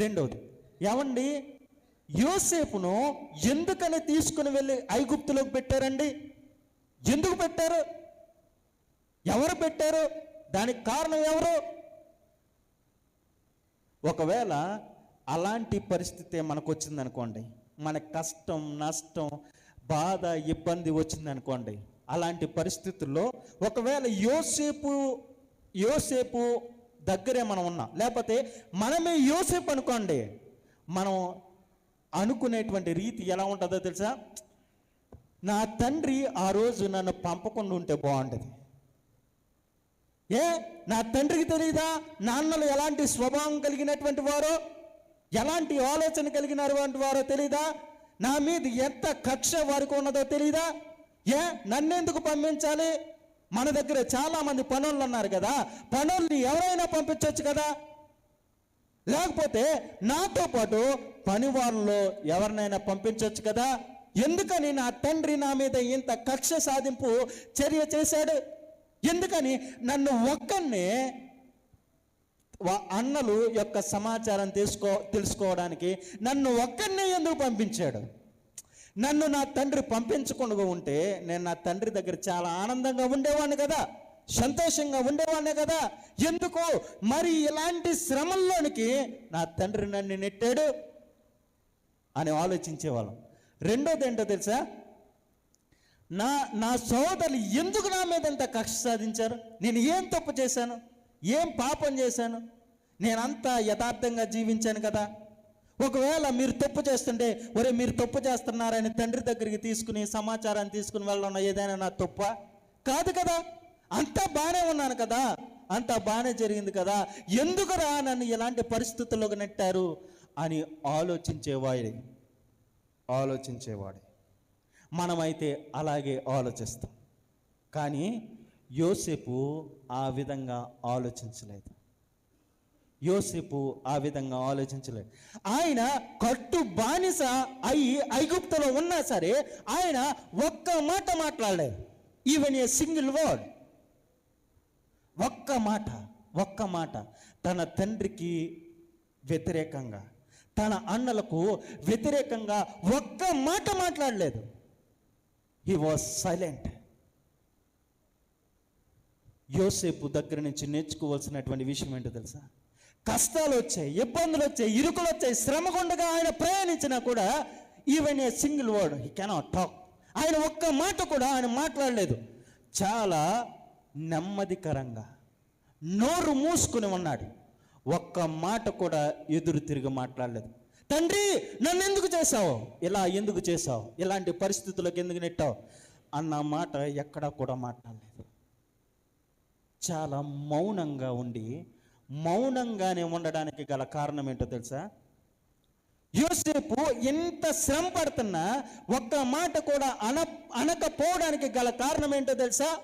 రెండవది ఏమండి? యోసేపును ఎందుకని తీసుకుని వెళ్ళి ఐగుప్తులోకి పెట్టారండి? ఎందుకు పెట్టారు? ఎవరు పెట్టారు? దానికి కారణం ఎవరు? ఒకవేళ అలాంటి పరిస్థితి మనకు వచ్చిందనుకోండి మన కష్టం నష్టం బాధ ఇబ్బంది వచ్చిందనుకోండి అలాంటి పరిస్థితుల్లో ఒకవేళ యోసేపు యోసేపు దగ్గరే మనం ఉన్నాం. లేకపోతే మనమే యోసేపు అనుకోండి మనం అనుకునేటువంటి రీతి ఎలా ఉంటుందో తెలుసా? నా తండ్రి ఆ రోజు నన్ను పంపకుండా ఉంటే బాగుంటుంది ఏ? నా తండ్రికి తెలియదా నాన్నలు ఎలాంటి స్వభావం కలిగినటువంటి వారో ఎలాంటి ఆలోచన కలిగినటువంటి వారో తెలీదా? నా మీద ఎంత కక్ష వారికి ఉన్నదో తెలీదా? ఏ? నన్నెందుకు పంపించాలి? మన దగ్గర చాలా మంది పనులు ఉన్నారు కదా పనుల్ని ఎవరైనా పంపించవచ్చు కదా? లేకపోతే నాతో పాటు పని వాళ్ళలో ఎవరినైనా పంపించవచ్చు కదా? ఎందుకని నా తండ్రి నా మీద ఇంత కక్ష సాధింపు చర్య చేశాడు? ఎందుకని నన్ను ఒక్కనే అన్నలు యొక్క సమాచారం తెలుసుకో తెలుసుకోవడానికి నన్ను ఒక్కనే ఎందుకు పంపించాడు? నన్ను నా తండ్రి పంపించకుండా ఉంటే నేను నా తండ్రి దగ్గర చాలా ఆనందంగా ఉండేవాడిని కదా సంతోషంగా ఉండేవాడినే కదా. ఎందుకు మరి ఇలాంటి శ్రమల్లోనికి నా తండ్రి నన్ను నెట్టాడు అని ఆలోచించేవాళ్ళం. రెండోది ఏంటో తెలుసా? నా నా సోదరులు ఎందుకు నా మీద ఇంత కక్ష సాధించారు? నేను ఏం తప్పు చేశాను? ఏం పాపం చేశాను? నేనంతా యథార్థంగా జీవించాను కదా. ఒకవేళ మీరు తప్పు చేస్తుంటే ఒరే మీరు తప్పు చేస్తున్నారని తండ్రి దగ్గరికి తీసుకుని సమాచారాన్ని తీసుకుని వెళ్ళడం ఏదైనా నా తప్ప? కాదు కదా. అంతా బాగానే ఉన్నాను కదా. అంతా బాగానే జరిగింది కదా. ఎందుకురా నన్ను ఇలాంటి పరిస్థితుల్లోకి నెట్టారు అని ఆలోచించేవాడి. ఆలోచించేవాడే. మనమైతే అలాగే ఆలోచిస్తాం. కానీ యోసేపు ఆ విధంగా ఆలోచించలేదు. యోసేపు ఆ విధంగా ఆలోచించలేదు. ఆయన కట్టు బానిస అయి ఐగుప్తులో ఉన్నా సరే ఆయన ఒక్క మాట మాట్లాడలేదు. ఈవెన్ ఏ సింగిల్ వర్డ్ ఒక్క మాట ఒక్క మాట తన తండ్రికి వ్యతిరేకంగా తన అన్నలకు వ్యతిరేకంగా ఒక్క మాట మాట్లాడలేదు. హీ వాజ్ సైలెంట్ యోసేపు దగ్గర నుంచి నేర్చుకోవాల్సినటువంటి విషయం ఏంటో తెలుసా? కష్టాలు వచ్చాయి ఇబ్బందులు వచ్చాయి ఇరుకులు వచ్చాయి శ్రమ గుండగా ఆయన ప్రయాణించినా కూడా even a single word he cannot talk ఆయన ఒక్క మాట కూడా ఆయన మాట్లాడలేదు. చాలా నెమ్మదికరంగా నోరు మూసుకుని ఉన్నాడు. ఒక్క మాట కూడా ఎదురు తిరిగి మాట్లాడలేదు. తండ్రి నన్ను ఎందుకు చేశావు? ఇలా ఎందుకు చేశావు? ఇలాంటి పరిస్థితులకు ఎందుకు నెట్టావు? అన్న మాట ఎక్కడా కూడా మాట్లాడలేదు. చాలా మౌనంగా ఉండి మౌనంగానే ఉండడానికి గల కారణం ఏంటో తెలుసా? యోసేపు ఎంత శ్రమ పడుతున్నా ఒక్క మాట కూడా అన అనకపోవడానికి గల కారణం ఏంటో తెలుసా?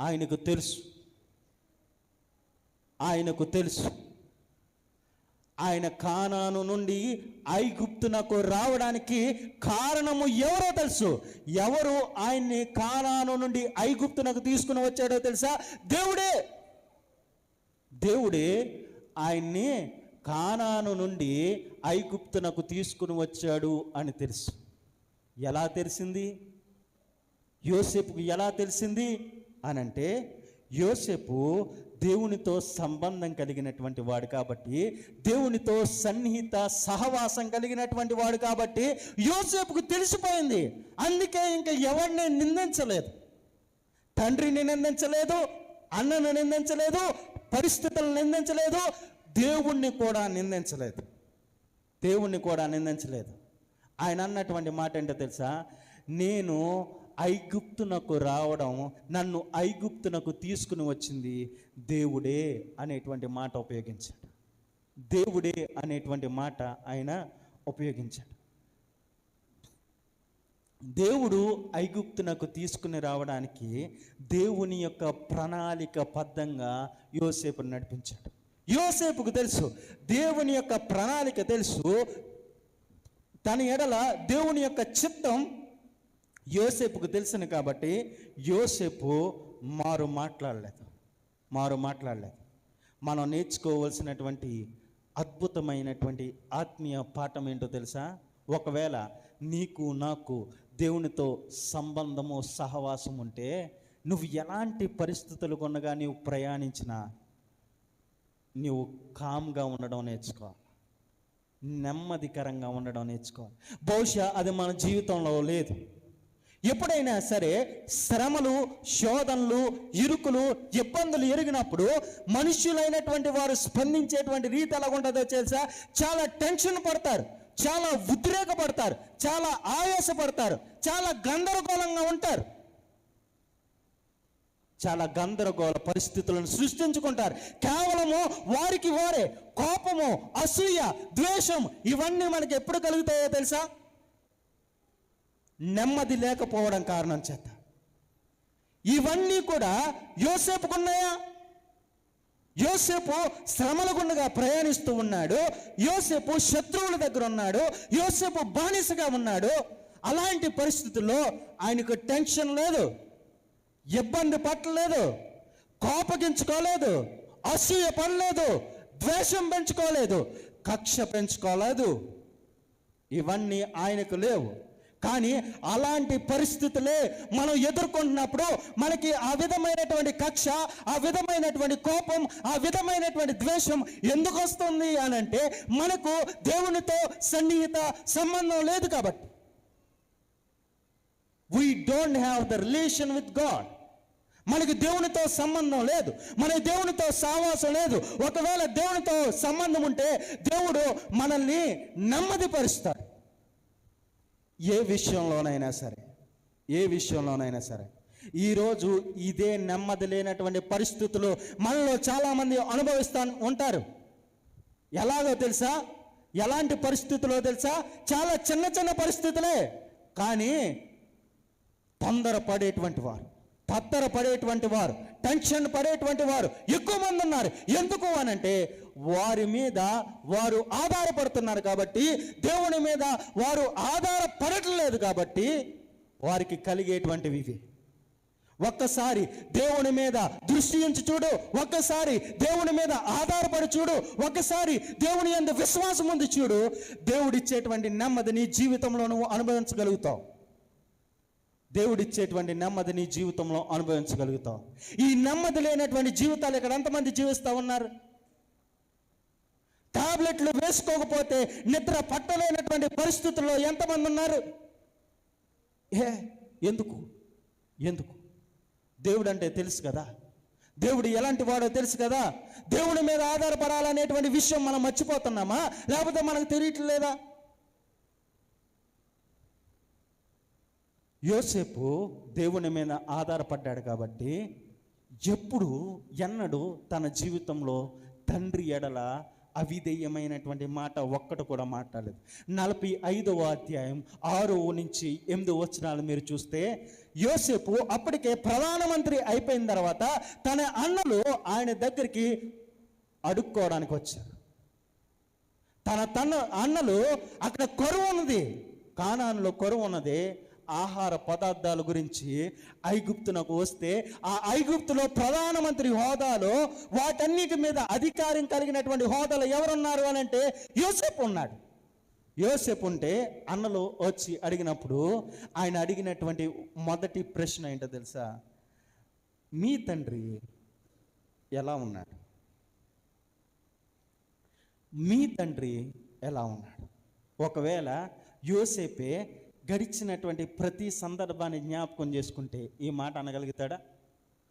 ఆయనకు తెలుసు. ఆయనకు తెలుసు. ఆయన కానాను నుండి ఐగుప్తునకు రావడానికి కారణము ఎవరో తెలుసు. ఎవరు ఆయన్ని కానాను నుండి ఐగుప్తునకు తీసుకుని వచ్చాడో తెలుసా? దేవుడే! దేవుడే ఆయన్ని కానాను నుండి ఐగుప్తునకు తీసుకుని వచ్చాడు అని తెలుసు. ఎలా తెలిసింది? యోసేపుకు ఎలా తెలిసింది? అని అంటే యోసేపు దేవునితో సంబంధం కలిగినటువంటి వాడు కాబట్టి దేవునితో సన్నిహిత సహవాసం కలిగినటువంటి వాడు కాబట్టి యోసేపుకు తెలిసిపోయింది. అందుకే ఇంకా ఎవరిని నిందించలేదు. తండ్రిని నిందించలేదు అన్నను నిందించలేదు పరిస్థితులను నిందించలేదు దేవుణ్ణి కూడా నిందించలేదు. దేవుణ్ణి కూడా నిందించలేదు. ఆయన అన్నటువంటి మాట ఏంటో తెలుసా? నేను ఐగుప్తునకు రావడం నన్ను ఐగుప్తునకు తీసుకుని వచ్చింది దేవుడే అనేటువంటి మాట ఉపయోగించాడు. దేవుడే అనేటువంటి మాట ఆయన ఉపయోగించాడు. దేవుడు ఐగుప్తునకు తీసుకుని రావడానికి దేవుని యొక్క ప్రణాళిక బద్ధంగా యోసేపును నడిపించాడు. యోసేపుకు తెలుసు దేవుని యొక్క ప్రణాళిక తెలుసు. తన ఎడల దేవుని యొక్క చిత్తం యోసేపుకు తెలుసును కాబట్టి యోసేపు మారు మాట్లాడలేదు. మారు మాట్లాడలేదు. మనం నేర్చుకోవలసినటువంటి అద్భుతమైనటువంటి ఆత్మీయ పాఠం ఏంటో తెలుసా? ఒకవేళ నీకు నాకు దేవునితో సంబంధము సహవాసం ఉంటే నువ్వు ఎలాంటి పరిస్థితులు కొనగా నీవు ప్రయాణించినా నీవు కామ్గా ఉండడం నేర్చుకో. నెమ్మదికరంగా ఉండడం నేర్చుకో. బహుశా అది మన జీవితంలో లేదు. ఎప్పుడైనా సరే శ్రమలు శోధనలు ఇరుకులు ఇబ్బందులు ఎరిగినప్పుడు మనుష్యులైనటువంటి వారు స్పందించేటువంటి రీతి ఎలా ఉంటుందో తెలుసా? చాలా టెన్షన్ పడతారు. చాలా ఉద్రేకపడతారు చాలా ఆయాసపడతారు చాలా గందరగోళంగా ఉంటారు. చాలా గందరగోళ పరిస్థితులను సృష్టించుకుంటారు. కేవలము వారికి వారే కోపము అసూయ ద్వేషం ఇవన్నీ మనకి ఎప్పుడు కలుగుతాయో తెలుసా? నెమ్మది లేకపోవడం కారణం చేత. ఇవన్నీ కూడా యోసేపుకున్నాయా? యోసేపు శ్రమల గుండగా ప్రయాణిస్తూ ఉన్నాడు. యోసేపు శత్రువుల దగ్గర ఉన్నాడు. యోసేపు బానిసగా ఉన్నాడు. అలాంటి పరిస్థితుల్లో ఆయనకు టెన్షన్ లేదు. ఇబ్బంది పట్టలేదు. కోపగించుకోలేదు. అసూయ పడలేదు. ద్వేషం పెంచుకోలేదు. కక్ష పెంచుకోలేదు. ఇవన్నీ ఆయనకు లేవు. కానీ అలాంటి పరిస్థితులే మనం ఎదుర్కొంటున్నప్పుడు మనకి ఆ విధమైనటువంటి కక్ష ఆ విధమైనటువంటి కోపం ఆ విధమైనటువంటి ద్వేషం ఎందుకు వస్తుంది అని అంటే మనకు దేవునితో సన్నిహిత సంబంధం లేదు కాబట్టి. We don't have the relation with God మనకి దేవునితో సంబంధం లేదు. మన దేవునితో సావాసం లేదు. ఒకవేళ దేవునితో సంబంధం ఉంటే దేవుడు మనల్ని నెమ్మదిపరుస్తాడు. ఏ విషయంలోనైనా సరే ఏ విషయంలోనైనా సరే ఈరోజు ఇదే నెమ్మది లేనటువంటి పరిస్థితులు మనలో చాలామంది అనుభవిస్తూ ఉంటారు. ఎలాగో తెలుసా? ఎలాంటి పరిస్థితుల్లో తెలుసా? చాలా చిన్న చిన్న పరిస్థితులే. కానీ తొందర పడేటువంటి వారు తత్తర పడేటువంటి వారు టెన్షన్ పడేటువంటి వారు ఎక్కువ మంది ఉన్నారు. ఎందుకు అనంటే వారి మీద వారు ఆధారపడుతున్నారు కాబట్టి దేవుని మీద వారు ఆధారపడట్లేదు కాబట్టి వారికి కలిగేటువంటివి ఇవి. ఒక్కసారి దేవుని మీద దృష్టి ఉంచి చూడు ఒక్కసారి దేవుని మీద ఆధారపడి చూడు ఒక్కసారి దేవుని అంత విశ్వాసం ఉంది చూడు దేవుడిచ్చేటువంటి నెమ్మది నీ జీవితంలో నువ్వు అనుభవించగలుగుతావు. దేవుడిచ్చేటువంటి నెమ్మది నీ జీవితంలో అనుభవించగలుగుతావు. ఈ నెమ్మది లేనటువంటి జీవితాలు ఇక్కడ ఎంతమంది జీవిస్తూ ఉన్నారు? టాబ్లెట్లు వేసుకోకపోతే నిద్ర పట్టలేనటువంటి పరిస్థితుల్లో ఎంతమంది ఉన్నారు? ఏ ఎందుకు? ఎందుకు? దేవుడు అంటే తెలుసు కదా. దేవుడు ఎలాంటి వాడో తెలుసు కదా. దేవుడి మీద ఆధారపడాలనేటువంటి విషయం మనం మర్చిపోతున్నామా? లేకపోతే మనకు తెలియట్లేదా యోసేపు దేవుని మీద ఆధారపడ్డాడు కాబట్టి ఎప్పుడు ఎన్నడూ తన జీవితంలో తండ్రి ఎడల అవిధేయమైనటువంటి మాట ఒక్కటి కూడా మాట్లాడలేదు. నలభై ఐదవ అధ్యాయం ఆరో నుంచి ఎనిమిదో వచనాలు మీరు చూస్తే యోసేపు అప్పటికే ప్రధానమంత్రి అయిపోయిన తర్వాత తన అన్నలు ఆయన దగ్గరికి అడుక్కోవడానికి వచ్చారు. తన తన అన్నలు అక్కడ కొరువు ఉన్నది కానాన్లో కొరువు ఉన్నది ఆహార పదార్థాల గురించి ఐగుప్తునకు వస్తే ఆ ఐగుప్తులో ప్రధానమంత్రి హోదాలో వాటన్నిటి మీద అధికారం కలిగినటువంటి హోదాలో ఎవరున్నారు అని అంటే యోసేపు ఉన్నాడు. యోసేపు ఉంటే అన్నలు వచ్చి అడిగినప్పుడు ఆయన అడిగినటువంటి మొదటి ప్రశ్న ఏంటో తెలుసా? మీ తండ్రి ఎలా ఉన్నాడు? మీ తండ్రి ఎలా ఉన్నాడు? ఒకవేళ యోసేపే గడిచినటువంటి ప్రతి సందర్భాన్ని జ్ఞాపకం చేసుకుంటే ఈ మాట అనగలుగుతాడా?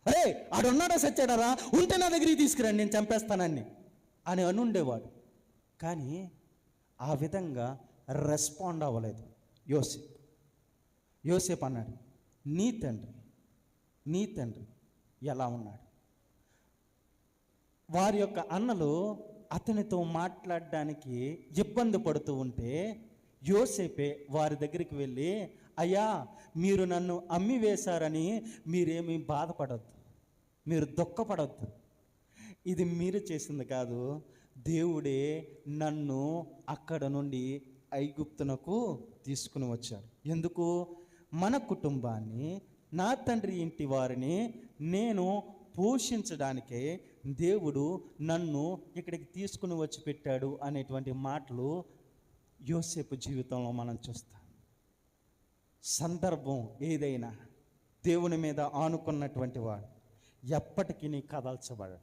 అరే ఆడున్నాడా సచ్చాడారా? ఉంటే నా దగ్గరికి తీసుకురండి నేను చంపేస్తానని అని అనుండేవాడు. కానీ ఆ విధంగా రెస్పాండ్ అవ్వలేదు. యోసేప్. యోసేప్ అన్నాడు నీ తండ్రి నీ తండ్రి ఎలా ఉన్నాడు? వారి యొక్క అన్నలు అతనితో మాట్లాడడానికి ఇబ్బంది పడుతూ ఉంటే యోసేపే వారి దగ్గరికి వెళ్ళి అయ్యా మీరు నన్ను అమ్మి వేశారని మీరేమీ బాధపడద్దు. మీరు దుఃఖపడద్దు. ఇది మీరు చేసింది కాదు. దేవుడే నన్ను అక్కడ నుండి ఐగుప్తునకు తీసుకుని వచ్చాడు. ఎందుకు? మన కుటుంబాన్ని నా తండ్రి ఇంటి వారిని నేను పోషించడానికే దేవుడు నన్ను ఇక్కడికి తీసుకుని వచ్చి పెట్టాడు అనేటువంటి మాటలు యోసేపు జీవితంలో మనం చూస్తాం. సందర్భం ఏదైనా దేవుని మీద ఆనుకున్నటువంటి వాడు ఎప్పటికీ నీ కదల్చబడడు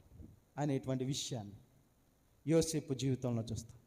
అనేటువంటి విషయాన్ని యోసేపు జీవితంలో చూస్తాం.